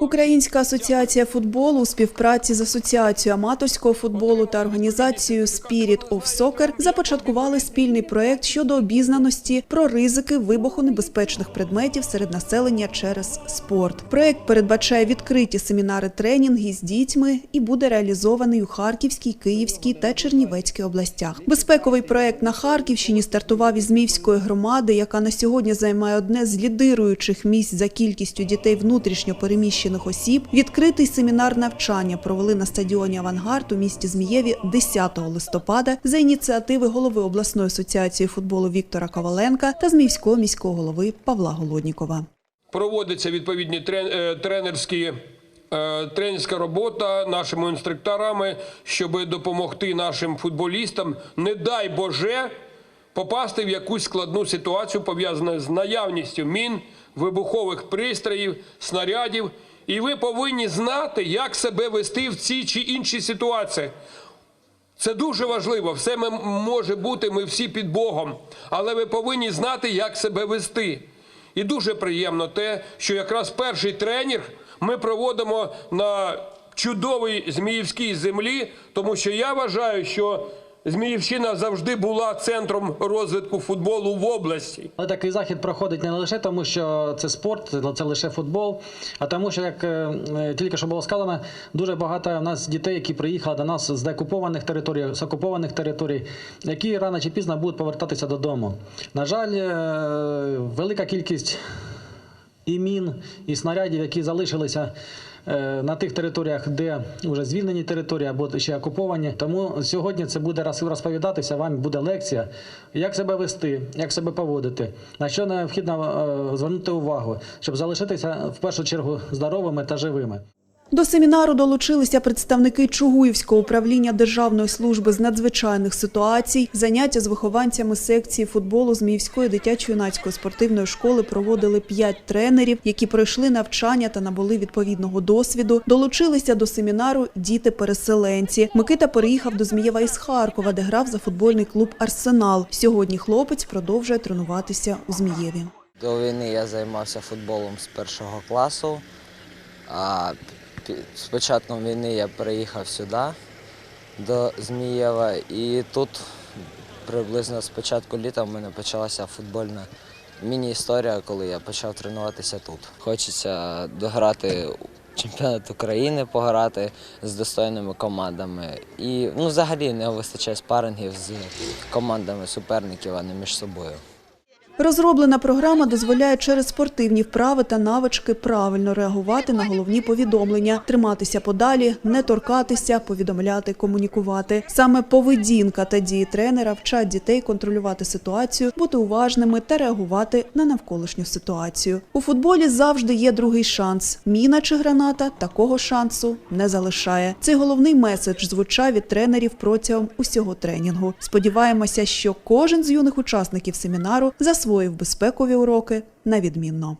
Українська асоціація футболу у співпраці з асоціацією аматорського футболу та організацією Spirit of Soccer започаткували спільний проект щодо обізнаності про ризики вибухонебезпечних предметів серед населення через спорт. Проект передбачає відкриті семінари тренінги з дітьми і буде реалізований у Харківській, Київській та Чернівецькій областях. Безпековий проект на Харківщині стартував із Мівської громади, яка на сьогодні займає одне з лідируючих місць за кількістю дітей внутрішньо переміщених осіб. Відкритий семінар навчання провели на стадіоні Авангард у місті Змієві 10 листопада за ініціативи голови обласної асоціації футболу Віктора Коваленка та Зміївського міського голови Павла Голоднікова. Проводяться відповідні е, тренерські. е, Тренерська робота нашими інструкторами, щоб допомогти нашим футболістам, не дай Боже, попасти в якусь складну ситуацію, пов'язану з наявністю мін, вибухових пристроїв, снарядів. І ви повинні знати, як себе вести в цій чи іншій ситуації. Це дуже важливо. Все ми може бути, ми всі під Богом, але ви повинні знати, як себе вести. І дуже приємно те, що якраз перший тренінг ми проводимо на чудовій Зміївській землі, тому що я вважаю, що Зміївщина завжди була центром розвитку футболу в області. Але такий захід проходить не лише тому, що це спорт, це лише футбол, а тому, що як е, е, тільки що було сказано, дуже багато в нас дітей, які приїхали до нас з деокупованих територій, з окупованих територій, які рано чи пізно будуть повертатися додому. На жаль, е, велика кількість і мін, і снарядів, які залишилися. е, На тих територіях, де вже звільнені території або ще окуповані. Тому сьогодні це буде роз- розповідатися. Вам буде лекція, як себе вести, як себе поводити, на що необхідно е, звернути увагу, щоб залишитися в першу чергу здоровими та живими. До семінару долучилися представники Чугуївського управління Державної служби з надзвичайних ситуацій. Заняття з вихованцями секції футболу Зміївської дитячо-юнацької спортивної школи проводили п'ять тренерів, які пройшли навчання та набули відповідного досвіду. Долучилися до семінару діти-переселенці. Микита переїхав до Змієва із Харкова, де грав за футбольний клуб Арсенал. Сьогодні хлопець продовжує тренуватися у Змієві. До війни я займався футболом з першого класу. А з початком війни я переїхав сюди, до Змієва, і тут приблизно з початку літа в мене почалася футбольна міні-історія, коли я почав тренуватися тут. Хочеться дограти чемпіонат України, пограти з достойними командами. І ну, взагалі не вистачає спарингів з командами суперників, а не між собою. Розроблена програма дозволяє через спортивні вправи та навички правильно реагувати на головні повідомлення, триматися подалі, не торкатися, повідомляти, комунікувати. Саме поведінка та дії тренера вчать дітей контролювати ситуацію, бути уважними та реагувати на навколишню ситуацію. У футболі завжди є другий шанс. Міна чи граната такого шансу не залишає. Цей головний меседж звучав від тренерів протягом усього тренінгу. Сподіваємося, що кожен з юних учасників семінару засвоїв безпекові уроки на відмінно.